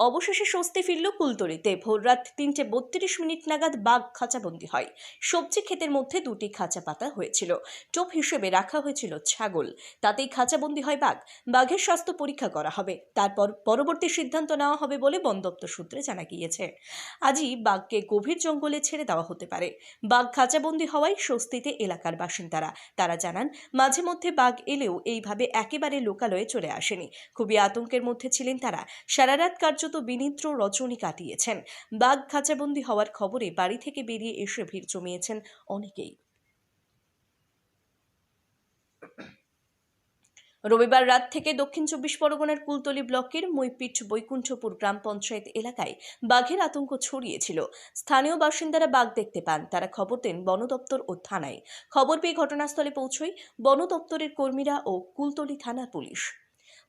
অবশেষে স্বস্তি ফিরল কুলতলিতে ভোররাত তিনটে বত্রিশ মিনিট নাগাদ বাঘ খাঁচাবন্দি হয়। সবজি ক্ষেতের মধ্যে দুটি খাঁচা পাতা হয়েছিল। টোপ হিসেবে রাখা হয়েছিল ছাগল। তাতেই খাঁচাবন্দি হয় বাঘ। বাঘের স্বাস্থ্য পরীক্ষা করা হবে। তারপর পরবর্তী সিদ্ধান্ত নেওয়া হবে বলে বন দপ্তর সূত্রে জানা গিয়েছে। আজই বাঘকে গভীর জঙ্গলে ছেড়ে দেওয়া হতে পারে। বাঘ খাঁচাবন্দি হওয়ায় স্বস্তিতে এলাকার বাসিন্দারা। তারা জানান, মাঝে মধ্যে বাঘ এলেও এইভাবে একেবারে লোকালয়ে চলে আসেনি। খুবই আতঙ্কের মধ্যে ছিলেন তারা। সারা রাত কার্যত বিনিদ্র রজনী কাটিয়েছেন। বাঘ খাঁচাবন্দি হওয়ার খবরে বাড়ি থেকে বেরিয়ে এসে ভিড় জমিয়েছেন অনেকেই। রবিবার রাত থেকে দক্ষিণ চব্বিশ পরগনার কুলতলি ব্লকের মৈপিঠ বৈকুণ্ঠপুর গ্রাম পঞ্চায়েত এলাকায় বাঘের আতঙ্ক ছড়িয়েছিল। স্থানীয় বাসিন্দারা বাঘ দেখতে পান। তারা খবর দেন বন দপ্তর ও থানায়। খবর পেয়ে ঘটনাস্থলে পৌঁছয় বন দপ্তরের কর্মীরা ও কুলতলি থানার পুলিশ।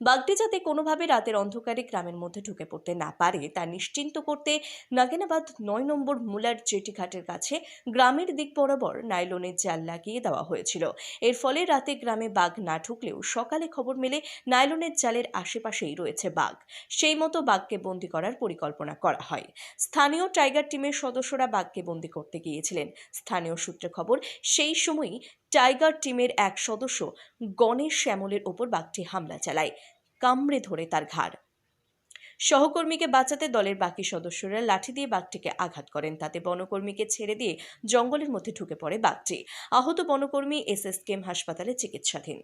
বাঘটি যাতে কোনোভাবে রাতের অন্ধকারে গ্রামের মধ্যে ঢুকে পড়তে না পারে, তা নিশ্চিন্ত করতে নাগেনাবাদ নয় নম্বর মুলার জেটি ঘাটের কাছে গ্রামের দিক বরাবর নাইলনের জাল লাগিয়ে দেওয়া হয়েছিল। এর ফলে রাতে গ্রামে বাঘ না ঢুকলেও সকালে খবর মেলে নাইলনের জালের আশেপাশেই রয়েছে বাঘ। সেই মতো বাঘকে বন্দি করার পরিকল্পনা করা হয়। স্থানীয় টাইগার টিমের সদস্যরা বাঘকে বন্দি করতে গিয়েছিলেন। স্থানীয় সূত্রে খবর, সেই সময়ই টাইগার টিমের এক সদস্য গণেশ শ্যামলের ওপর বাঘটি হামলা চালায়, কামড়ে ধরে তার ঘাড়। সহকর্মীকে বাঁচাতে দলের বাকি সদস্যরা লাঠি দিয়ে বাঘটিকে আঘাত করেন, তাতে বনকর্মীকে ছেড়ে দিয়ে জঙ্গলের মধ্যে ঢুকে পড়ে বাঘটি। আহত বনকর্মী এস এস কেম হাসপাতালে চিকিৎসাধীন।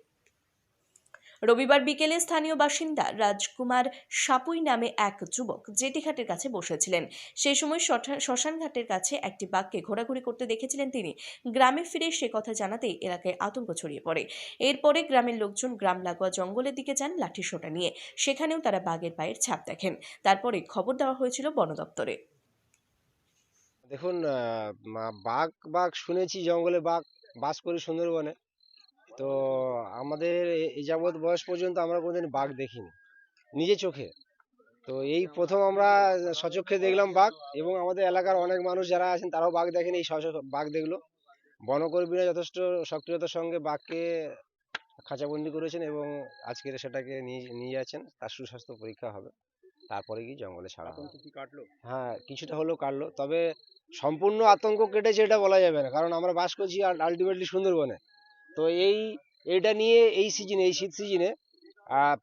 রবিবার বিকেলে স্থানীয় বাসিন্দা রাজকুমার সাপুই নামে এক যুবক জেটিঘাটের কাছে বসেছিলেন। সেই সময় শ্মশানঘাটের কাছে একটি বাঘকে ঘোরাঘুরি করতে দেখেছিলেন তিনি। গ্রামে ফিরে সে কথা জানাতেই এলাকায় আতঙ্ক ছড়িয়ে পড়ে। এরপরে গ্রামের লোকজন গ্রাম লাগোয়া জঙ্গলের দিকে যান লাঠি সোটা নিয়ে। সেখানেও তারা বাঘের পায়ের ছাপ দেখেন। তারপরে খবর দেওয়া হয়েছিল বন দপ্তরে। দেখুন বাঘ বাঘ শুনেছি জঙ্গলে বাঘ বাস করে সুন্দরবনে। তো আমাদের এই যাবৎ বয়স পর্যন্ত আমরা কোনোদিন বাঘ দেখিনি নিজে চোখে। তো এই প্রথম আমরা সচক্ষে দেখলাম বাঘ এবং আমাদের এলাকার অনেক মানুষ যারা আছেন তারাও বাঘ দেখেনি এই বাঘ দেখল। বনকর্মীরা যথেষ্ট সক্রিয়তার সঙ্গে বাঘকে খাঁচাবন্দি করেছেন এবং আজকের সেটাকে নিয়ে নিয়ে যাচ্ছেন তার সুস্বাস্থ্য পরীক্ষা হবে তারপরে গিয়ে জঙ্গলে ছাড়া কি কাটলো? হ্যাঁ কিছুটা হলেও কাটলো তবে সম্পূর্ণ আতঙ্ক কেটেছে এটা বলা যাবে না কারণ আমরা বাস করছি আর আলটিমেটলি সুন্দরবনে। তো এই এইটা নিয়ে এই সিজনে এই শীত সিজনে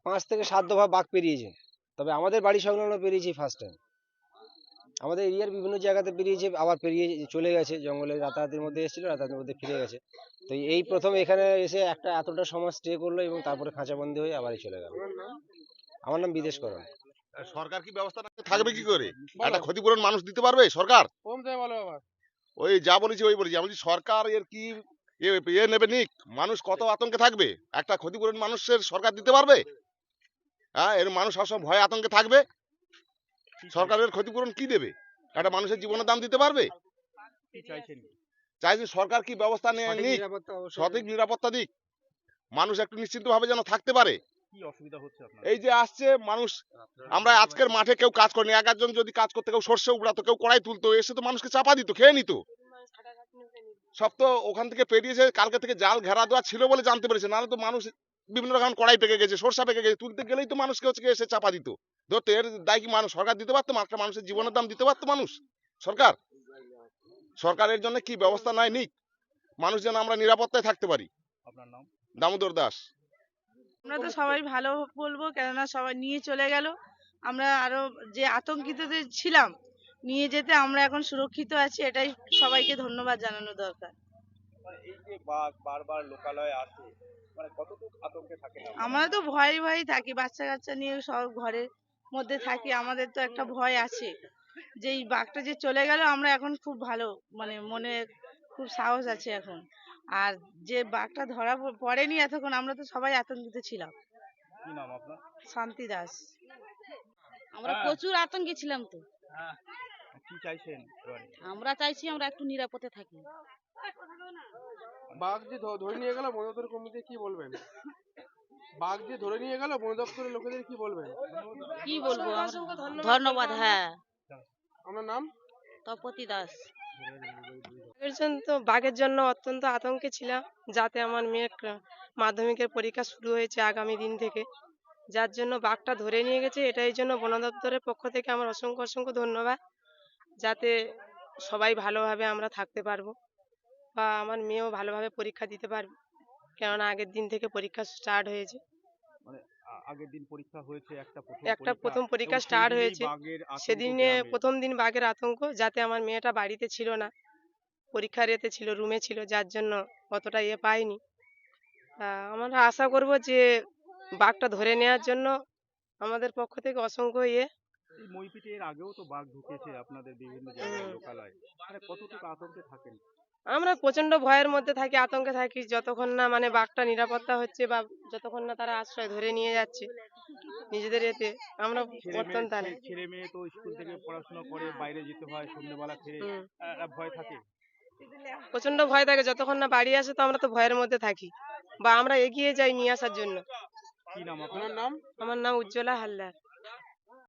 পাঁচ থেকে সাত দফা বাঘ পেরিয়েছে। তবে আমাদের বাড়ি সংলগ্ন পেরিয়েছে ফার্স্ট টাইম আমাদের এরিয়ার বিভিন্ন জায়গাতে পেরিয়েছে আবার পেরিয়ে চলে গেছে। জঙ্গলে রাতারাতির মধ্যে এসেছিল রাতারাতির মধ্যে ফিরে গেছে। তো এই প্রথম এখানে এসে একটা এতটা সময় স্টে করল এবং তারপরে খাঁচাবন্দি হয়ে আবারই চলে গেল। আমার নাম বিদেশ করণ। সরকার কি ব্যবস্থা থাকবে কি করে? একটা ক্ষতিপূরণ মানুষ দিতে পারবে সরকার? ওই যা বলেছি ওই বলেছি। আমি সরকার এর কি এ- নেবে নিক। মানুষ কত আতঙ্কে থাকবে? একটা ক্ষতিপূরণ মানুষের সরকার দিতে পারবে? হ্যাঁ এর মানুষ সবসময় ভয় আতঙ্কে থাকবে? সরকারের ক্ষতিপূরণ কি দেবে? একটা মানুষের জীবনের দাম দিতে পারবে? চাইছেন? চাইছি সরকার কি ব্যবস্থা নিয়ে নিক। সঠিক নিরাপত্তা দিক। মানুষ একটু নিশ্চিন্ত ভাবে যেন থাকতে পারে। কি অসুবিধা হচ্ছে আপনার? এই যে আসছে মানুষ আমরা আজকের মাঠে কেউ কাজ করিনি। এক একজন যদি কাজ করতে কেউ সর্ষে উবড়াতো কেউ কড়াই তুলতো এসে তো মানুষকে চাপা দিত খেয়ে নিত। সব তো ওখান থেকে পেরিয়েছে কালকে থেকে জাল ঘেরা দেওয়া ছিল বলে জানতে পেরেছে। নাহলে তো মানুষ বিভিন্ন রকম কড়াই পেকে গেছে সরষা পেকে গেছে তুলতে গেলেই তো মানুষকে হচ্ছে এসে চাপা দিত। ধরতে এর দায় কি মানুষ? সরকার দিতে পারতো? একটা মানুষের জীবনের দাম দিতে পারতো মানুষ? সরকার? সরকারের জন্য কি ব্যবস্থা নাই নিক? মানুষ যেন আমরা নিরাপত্তায় থাকতে পারি। আপনার নাম? দামোদর দাস। আমরা তো সবাই ভালো বলব কেননা সবাই নিয়ে চলে গেল। আমরা আরও যে আতঙ্কিত যে ছিলাম নিয়ে যেতে আমরা এখন সুরক্ষিত আছি এটাই সবাইকে ধন্যবাদ জানানো দরকার। মানে এই যে বাঘ বারবার লোকালয়ে আসে মানে কতটুকু আতঙ্কে থাকে আমরা তো ভয়ে ভয়ে থাকি বাচ্চা কাচ্চা নিয়ে সব ঘরের মধ্যে থাকি আমাদের তো একটা ভয় আছে যে এই বাঘটা যে চলে গেল আমরা এখন খুব ভালো মানে মনে খুব সাহস আছে এখন। আর যে বাঘটা ধরা পড়েনি এতক্ষণ আমরা তো সবাই আতঙ্কিত ছিলাম। কি নাম আপনার? শান্তি দাস। আমরা হ্যাঁ। প্রচুর আতঙ্কে ছিলাম তো। কি চাইছেন এবারে? আমরা চাইছি আমরা একটু নিরাপদে থাকি। বাঘ যে ধ- ধরে নিয়ে গেল বন দপ্তর কমিটি কি বলবেন? বাঘ যে ধরে নিয়ে গেল বন দপ্তরের লোকেদের কি বলবেন? কি বলব? আমরা- ধন্যবাদ হ্যাঁ। আপনার নাম? তপতি দাস। এর জন্য তো বাঘের জন্য অত্যন্ত আতঙ্কে ছিলাম যাতে আমার মেয়ের মাধ্যমিকের পরীক্ষা শুরু হয়েছে আগামী দিন থেকে। যার জন্য বাঘটা ধরে নিয়ে গেছে এটাই জন্য বন দপ্তরের পক্ষ থেকে আমার অসংখ্য অসংখ্য ধন্যবাদ। যাতে সবাই ভালোভাবে আমরা থাকতে পারব বা আমার মেয়েও ভালোভাবে পরীক্ষা দিতে পারবে। কেননা আগের দিন থেকে পরীক্ষা স্টার্ট হয়েছে। মানে আগের দিন পরীক্ষা হয়েছে একটা প্রথম একটা পরীক্ষা, প্রথম পরীক্ষা দিনেই হয়েছে। সেদিনে প্রথম দিন বাঘের আতঙ্ক যাতে আমার মেয়েটা বাড়িতে ছিল না। পরীক্ষার এতে ছিল রুমে ছিল যার জন্য অতটা ইয়ে পাইনি। তা আমরা আশা করব যে বাঘটা ধরে নেওয়ার জন্য আমাদের পক্ষ থেকে অসংখ্য ইয়ে এই মইপিটে এর আগেও তো বাঘ ঢুকেছে আপনাদের বিভিন্ন জায়গায় লোকালয়। মানে কতটুকু আতঙ্কে থাকেন? আমরা প্রচণ্ড ভয়ের মধ্যে থাকি আতঙ্কে থাকি যতক্ষণ না মানে বাঘটা নিরাপত্তা হচ্ছে বা যতক্ষণ না তারা আশ্রয় ধরে নিয়ে যাচ্ছে নিজেদের এতে আমরা ছেলে অত্যন্ত ছেলে মেয়ে তো স্কুল থেকে পড়াশোনা করে বাইরে যেতে হয় সন্ধ্যেবেলা ফিরে ভয় থাকে? প্রচণ্ড ভয় থাকে যতক্ষণ না বাড়ি আসে তো আমরা তো ভয়ের মধ্যে থাকি বা আমরা এগিয়ে যাই নিয়ে আসার জন্য। কি নাম আপনার? আপনার নাম? আমার নাম উজ্জ্বলা হালদার।